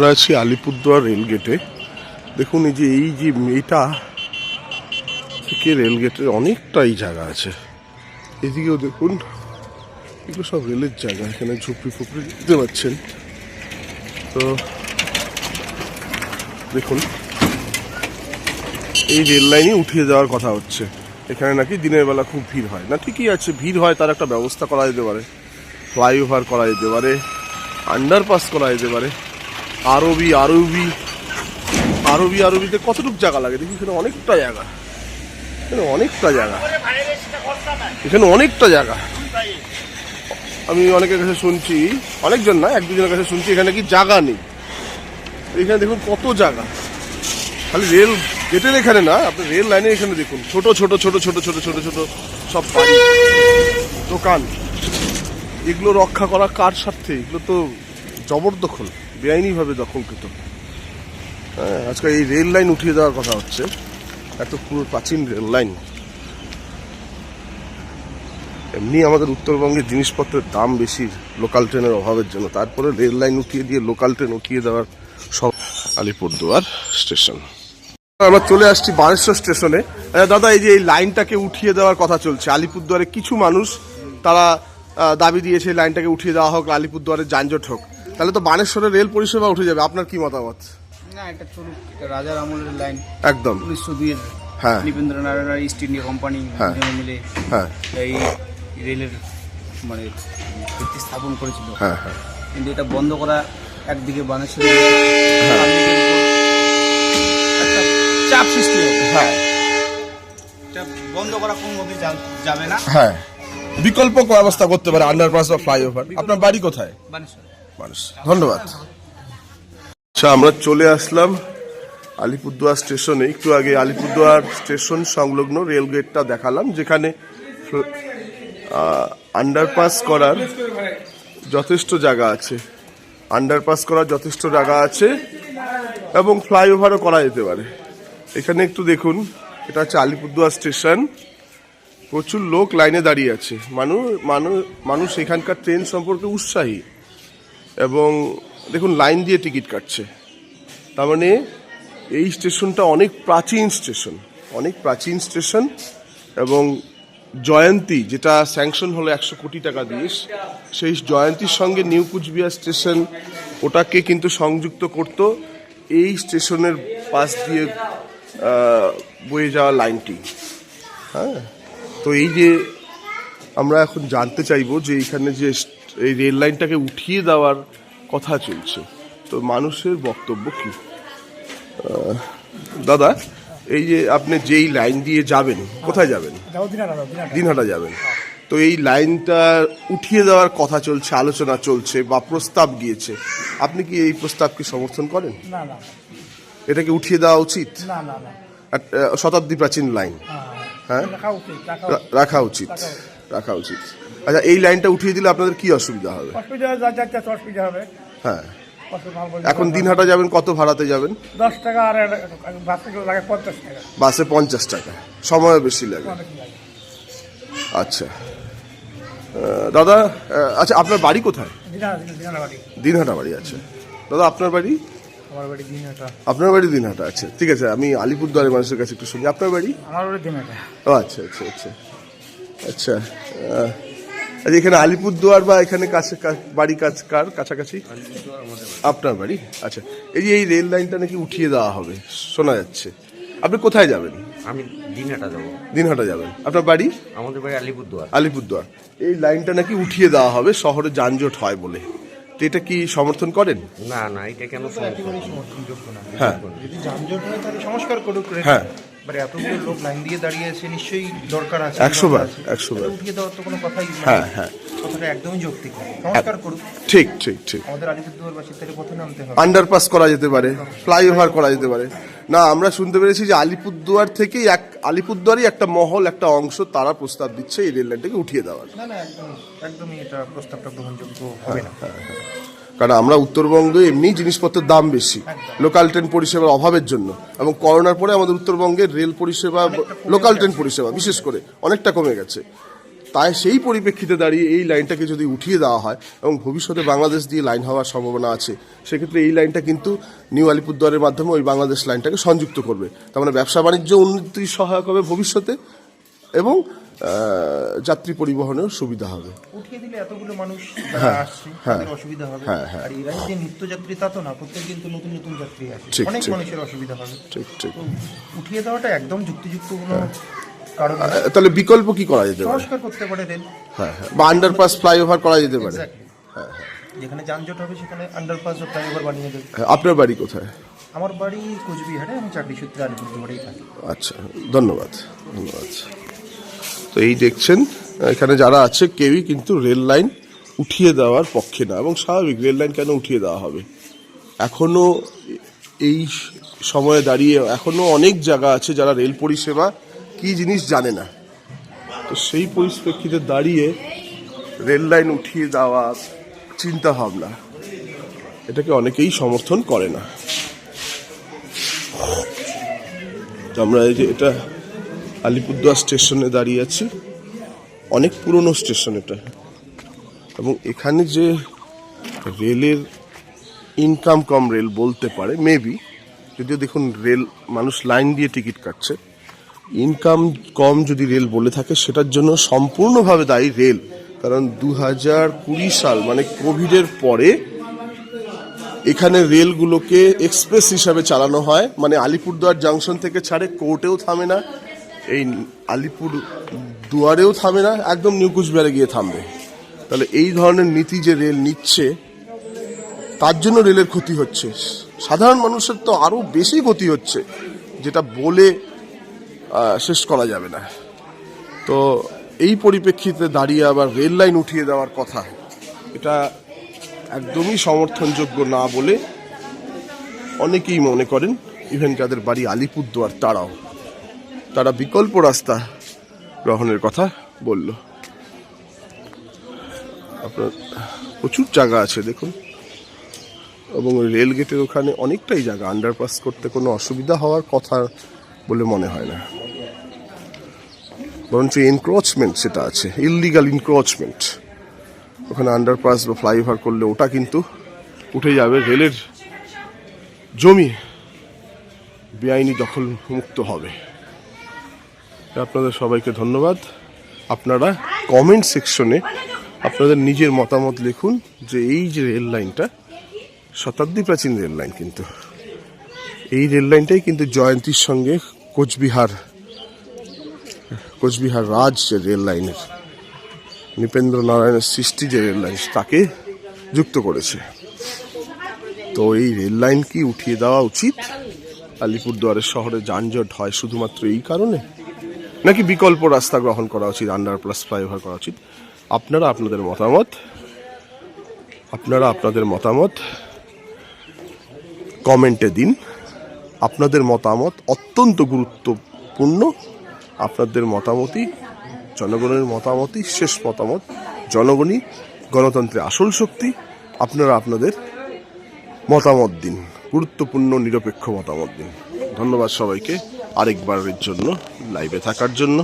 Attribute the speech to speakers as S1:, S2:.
S1: আমরা আছি আলিপুরদুয়ার রেলগেটে দেখুন এই যে এই যে এটা থেকে রেলগেটের অনেকটাই জায়গা আছে। এদিকেও দেখুন, এগুলো সব রেলের জায়গা, এখানে ঝুপড়ি ফুপড়ি দিতে পারছেন তো দেখুন, এই রেল লাইনই উঠিয়ে দেওয়ার কথা হচ্ছে। এখানে নাকি দিনের বেলা খুব ভিড় হয়। না, ঠিকই আছে, ভিড় হয়, তার একটা ব্যবস্থা করা যেতে পারে। ফ্লাইওভার করা যেতে পারে, আন্ডারপাস করা যেতে পারে। আরবি আরবি আরবি, আরবিতে কতটুকু জায়গা লাগে? দেখি, এখানে অনেকটা জায়গা। এখানে অনেকটা জায়গা। এখানে অনেকটা জায়গা। আমি অনেকের কাছে শুনছি, অনেকজন না, এক দুজনের কাছে শুনছি, এখানে কি জায়গা নেই? এখানে দেখুন কত জায়গা। খালি রেল গেটের এখানে না, আপনি রেল লাইনে এখানে দেখুন। ছোট ছোট ছোট ছোট ছোট ছোট ছোট, সব দোকান। এগুলো রক্ষা করা কার স্বার্থে? এগুলো তো জবরদখল। বেআইনিভাবে দখলকৃত। হ্যাঁ, আজকে এই রেল লাইন উঠিয়ে দেওয়ার কথা হচ্ছে। এত পুরো প্রাচীন রেল লাইন। এমনি আমাদের উত্তরবঙ্গের জিনিসপত্রের দাম বেশি লোকাল ট্রেনের অভাবের জন্য। তারপরে রেল লাইন উঠিয়ে দিয়ে লোকাল ট্রেন উঠিয়ে দেওয়ার সব আলিপুরদুয়ার স্টেশন। আমরা চলে আসছি বানেশ্বর স্টেশনে। দাদা এই যে এই লাইনটাকে উঠিয়ে দেওয়ার কথা চলছে আলিপুরদুয়ারে কিছু মানুষ তারা দাবি দিয়েছে লাইনটাকে উঠিয়ে দেওয়া হোক আলিপুরদুয়ারে যানজট হোক। তাহলে তো বানেশ্বরের রেল পরিষেবা উঠে যাবে। আপনার কি মতামত?
S2: না এটা চলুক এটা রাজার আমলের লাইন
S1: একদম।
S2: উনিশশো দুইয়ের
S1: হ্যাঁ।
S2: নৃপেন্দ্র নারায়ণ আর ইস্ট ইন্ডিয়া কোম্পানি
S1: হ্যাঁ।
S2: দুজনে মিলে
S1: হ্যাঁ।
S2: এই রেলের মানে ভিত্তি স্থাপন করেছিল।
S1: হ্যাঁ হ্যাঁ।
S2: কিন্তু এটা বন্ধ করা একদিকে বানেশ্বর
S1: হ্যাঁ।
S2: একটা চাপ সৃষ্টি হবে।
S1: হ্যাঁ।
S2: এটা বন্ধ করা কোন মতে যাবে না।
S1: হ্যাঁ। বিকল্প ব্যবস্থা করতে পারে আন্ডারপাস বা ফ্লাইওভার। আপনার বাড়ি কোথায়?
S2: বানেশ্বর।
S1: ধন্যবাদ। আচ্ছা আমরা চলে আসলাম আলিপুরদুয়ার স্টেশনে। একটু আগে আলিপুরদুয়ার স্টেশন সংলগ্ন রেল গেটটা দেখালাম যেখানে আন্ডারপাস করার যথেষ্ট জায়গা আছে। আন্ডারপাস করার যথেষ্ট জায়গা আছে এবং ফ্লাইওভারও করা যেতে পারে। এখানে একটু দেখুন এটা হচ্ছে আলিপুরদুয়ার স্টেশন। প্রচুর লোক লাইনে দাঁড়িয়ে আছে। মানুষ মানুষ মানুষ এখানকার ট্রেন সম্পর্কে উৎসাহী। এবং দেখুন, লাইন দিয়ে টিকিট কাটছে। তার মানে এই স্টেশনটা অনেক প্রাচীন স্টেশন, অনেক প্রাচীন স্টেশন এবং জয়ন্তী, যেটা স্যাংশন হলো একশো কোটি টাকা দিয়ে, সেই জয়ন্তীর সঙ্গে নিউ কুচবিহার স্টেশন ওটাকে কিন্তু সংযুক্ত করত। এই স্টেশনের পাশ দিয়ে বয়ে যাওয়া লাইনটি। হ্যাঁ? তো এই যে আমরা এখন জানতে চাইব যে এখানে যে এই রেল লাইনটাকে উঠিয়ে দেওয়ার কথা চলছে। তো মানুষের বক্তব্য কি? দাদা এই যে আপনি যেই লাইন দিয়ে যাবেন কোথায় যাবেন? দিনহাটা যাবেন। তো এই লাইনটা উঠিয়ে দেওয়ার কথা চলছে আলোচনা চলছে বা প্রস্তাব গিয়েছে। আপনি কি এই প্রস্তাবকে সমর্থন করেন? এটাকে উঠিয়ে দেওয়া উচিত? শতাব্দী প্রাচীন লাইন। হ্যাঁ।
S3: উচিত রাখা
S1: উচিত। রাখা উচিত। আচ্ছা এই লাইনটা উঠিয়ে দিলে আপনাদের কি অসুবিধা হবে?
S3: অসুবিধা হবে।
S1: হ্যাঁ। এখন দিনহাটা যাবেন কত ভাড়াতে যাবেন?
S3: দশ টাকা আর লাগে পঞ্চাশ টাকা।
S1: বাসে পঞ্চাশ টাকা। সময় বেশি লাগে। আচ্ছা। দাদা আচ্ছা আপনার বাড়ি কোথায়? দিনহাটা বাড়ি। আছে দাদা আপনার বাড়ি? আপনার বাড়ি দিনহাটা আছে ঠিক আছে আমি আলিপুরদুয়ারের মানুষের কাছে একটু শুনি। আপনার বাড়ি?
S3: আমার বাড়ি দিনাটা
S1: ও আচ্ছা আচ্ছা আচ্ছা। আচ্ছা আহ, আচ্ছা এখানে আলিপুরদুয়ার বা এখানে কাছে বাড়ি কাছ কার? কাছাকাছি? আপনার বাড়ি? আচ্ছা এই যে এই রেল লাইনটা নাকি উঠিয়ে দেওয়া হবে শোনা যাচ্ছে। আপনি কোথায় যাবেন?
S4: আমি দিনহাটা যাব।
S1: দিনহাটা যাবেন। আপনার বাড়ি?
S4: আমাদের বাড়ি আলিপুরদুয়ার।
S1: আলিপুরদুয়ার। এই লাইনটা নাকি উঠিয়ে দেওয়া হবে শহরে যানজট হয় বলে। তো এটা কি সমর্থন করেন?
S4: না না এটা কেন সমস্যা?
S1: হ্যাঁ।
S5: যদি যানজট হয় তাহলে সংস্কার করুক।
S1: হ্যাঁ।
S5: এবারে এতগুলো লোক লাইন দিয়ে দাঁড়িয়ে আছে নিশ্চয়ই দরকার আছে।
S1: একশো বার, একশো বার।
S5: উঠিয়ে দেওয়ার তো কোনো কথাই
S1: হ্যাঁ হ্যাঁ।
S5: কথাটা একদমই যৌক্তিক সংস্কার করুক।
S1: ঠিক ঠিক ঠিক।
S5: আমাদের আলিপুরদুয়ারবাসীর তাহলে পথে নামতে হবে।
S1: আন্ডারপাস করা যেতে পারে ফ্লাইওভার করা যেতে পারে। না আমরা শুনতে পেরেছি যে আলিপুরদুয়ার থেকেই এক আলিপুরদুয়ারই একটা মহল একটা অংশ তারা প্রস্তাব দিচ্ছে এই রেল লাইনটাকে উঠিয়ে দেওয়ার।
S5: না না একদমই একদমই এটা প্রস্তাবটা গ্রহণযোগ্য হবে না।
S1: কারণ আমরা উত্তরবঙ্গে এমনি জিনিসপত্রের দাম বেশি লোকাল ট্রেন পরিষেবার অভাবের জন্য এবং করোনার পরে আমাদের উত্তরবঙ্গের রেল পরিষেবা লোকাল ট্রেন পরিষেবা বিশেষ করে অনেকটা কমে গেছে। তাই সেই পরিপ্রেক্ষিতে দাঁড়িয়ে এই লাইনটাকে যদি উঠিয়ে দেওয়া হয় এবং ভবিষ্যতে বাংলাদেশ দিয়ে লাইন হওয়ার সম্ভাবনা আছে, সেক্ষেত্রে এই লাইনটা কিন্তু নিউ আলিপুরদুয়ারের মাধ্যমে ওই বাংলাদেশ লাইনটাকে সংযুক্ত করবে। তার মানে ব্যবসা বাণিজ্য উন্নতি সহায়ক হবে ভবিষ্যতে এবং যাত্রী পরিবহনেও সুবিধা হবে।
S5: উঠিয়ে দিলে এতগুলো মানুষ যারা আসছে
S1: হ্যাঁ,
S5: তাদের অসুবিধা হবে।
S1: হ্যাঁ, হ্যাঁ।
S5: আর এরাই যে নিত্যযাত্রী তা তো না প্রত্যেকদিন তো নতুন নতুন যাত্রী আসে। অনেক মানুষের অসুবিধা হবে।
S1: ঠিক ঠিক।
S5: উঠিয়ে দেওয়াটা একদম যুক্তিযুক্ত কোনো কারণ
S1: তাহলে বিকল্প কি করা যেতে পারে?
S5: সংস্কার করতে পারে রেল
S1: হ্যাঁ হ্যাঁ। বা আন্ডারপাস ফ্লাইওভার করা যেতে পারে।
S5: Exactly. যেখানে যানজট হবে সেখানে আন্ডারপাস ও ফ্লাইওভার বানিয়ে দেবে।
S1: হ্যাঁ, আপনার বাড়ি কোথায়?
S5: আমার বাড়ি কোচবিহারে আমি চাকরি সূত্রে আলিপুরদুয়ারেই থাকি।
S1: আচ্ছা ধন্যবাদ ধন্যবাদ। তো এই দেখছেন, এখানে যারা আছে কেউই কিন্তু রেল লাইন উঠিয়ে দেওয়ার পক্ষে না, এবং স্বাভাবিক রেল লাইন কেন উঠিয়ে দেওয়া হবে? এখনও এই সময়ে দাঁড়িয়ে এখনও অনেক জায়গা আছে যারা রেল পরিষেবা কি জিনিস জানে না। তো সেই পরিপ্রেক্ষিতে দাঁড়িয়ে রেল লাইন উঠিয়ে দেওয়ার চিন্তা ভাবনা, এটাকে অনেকেই সমর্থন করে না। আমরা এই যে এটা আলিপুরদুয়ার স্টেশনে দাঁড়িয়ে আছি। অনেক পুরনো স্টেশন এটা। এবং এখানে যে রেলের ইনকাম কম রেল বলতে পারে মেবি যদিও দেখুন রেল মানুষ লাইন দিয়ে টিকিট কাটছে। ইনকাম কম যদি রেল বলে থাকে, সেটার জন্য সম্পূর্ণভাবে দায়ী রেল। কারণ দু হাজার কুড়ি সাল মানে কোভিডের পরে, এখানে রেলগুলোকে এক্সপ্রেস হিসাবে চালানো হয়। মানে আলিপুরদুয়ার জাংশন থেকে ছাড়ে কোর্টেও থামে না। এই আলিপুর দুয়ারেও থামে না, একদম নিউ কুচবিহারে গিয়ে থামবে। তাহলে এই ধরনের নীতি যে রেল নিচ্ছে, তার জন্য রেলের ক্ষতি হচ্ছে। সাধারণ মানুষের তো আরও বেশি ক্ষতি হচ্ছে, যেটা বলে শেষ করা যাবে না। তো এই পরিপ্রেক্ষিতে দাঁড়িয়ে আবার রেল লাইন উঠিয়ে দেওয়ার কথা, এটা একদমই সমর্থনযোগ্য না বলে অনেকেই মনে করেন। ইভেন যাদের বাড়ি আলিপুরদুয়ার, তারাও। তারা বিকল্প রাস্তা গ্রহণের কথা বলল। আপনার প্রচুর জায়গা আছে, দেখুন। এবং রেল গেটের ওখানে অনেকটাই জায়গা। আন্ডারপাস করতে কোনো অসুবিধা হওয়ার কথা বলে মনে হয় না। বরঞ্চ এনক্রোচমেন্ট সেটা আছে ইললিগাল ইনক্রোচমেন্ট ওখানে আন্ডারপাস বা ফ্লাইওভার করলে ওটা কিন্তু উঠে যাবে রেলের জমি। বেআইনি দখল মুক্ত হবে। আপনাদের সবাইকে ধন্যবাদ। আপনারা কমেন্ট সেকশনে আপনাদের নিজের মতামত লিখুন যে এই যে রেল লাইনটা শতাব্দী প্রাচীন রেল লাইন কিন্তু। এই রেল লাইনটাই কিন্তু জয়ন্তীর সঙ্গে কোচবিহার কোচবিহার রাজ যে রেল লাইনের নৃপেন্দ্র নারায়ণের সৃষ্টি যে রেল লাইন তাকে যুক্ত করেছে। তো এই রেল লাইন কি উঠিয়ে দেওয়া উচিত? আলিপুরদুয়ারের শহরে যানজট হয় শুধুমাত্র এই কারণে? নাকি বিকল্প রাস্তা গ্রহণ করা উচিত আন্ডার প্লাস ফ্লাইওভার করা উচিত? আপনারা আপনাদের মতামত? আপনারা আপনাদের মতামত? কমেন্টে দিন। আপনাদের মতামত অত্যন্ত গুরুত্বপূর্ণ। আপনাদের মতামতই জনগণের মতামতই শেষ মতামত। জনগণই গণতন্ত্রের আসল শক্তি। আপনারা আপনাদের মতামত দিন। গুরুত্বপূর্ণ, নিরপেক্ষ মতামত দিন। ধন্যবাদ সবাইকে। আরেকবারের জন্য লাইভে থাকার জন্য।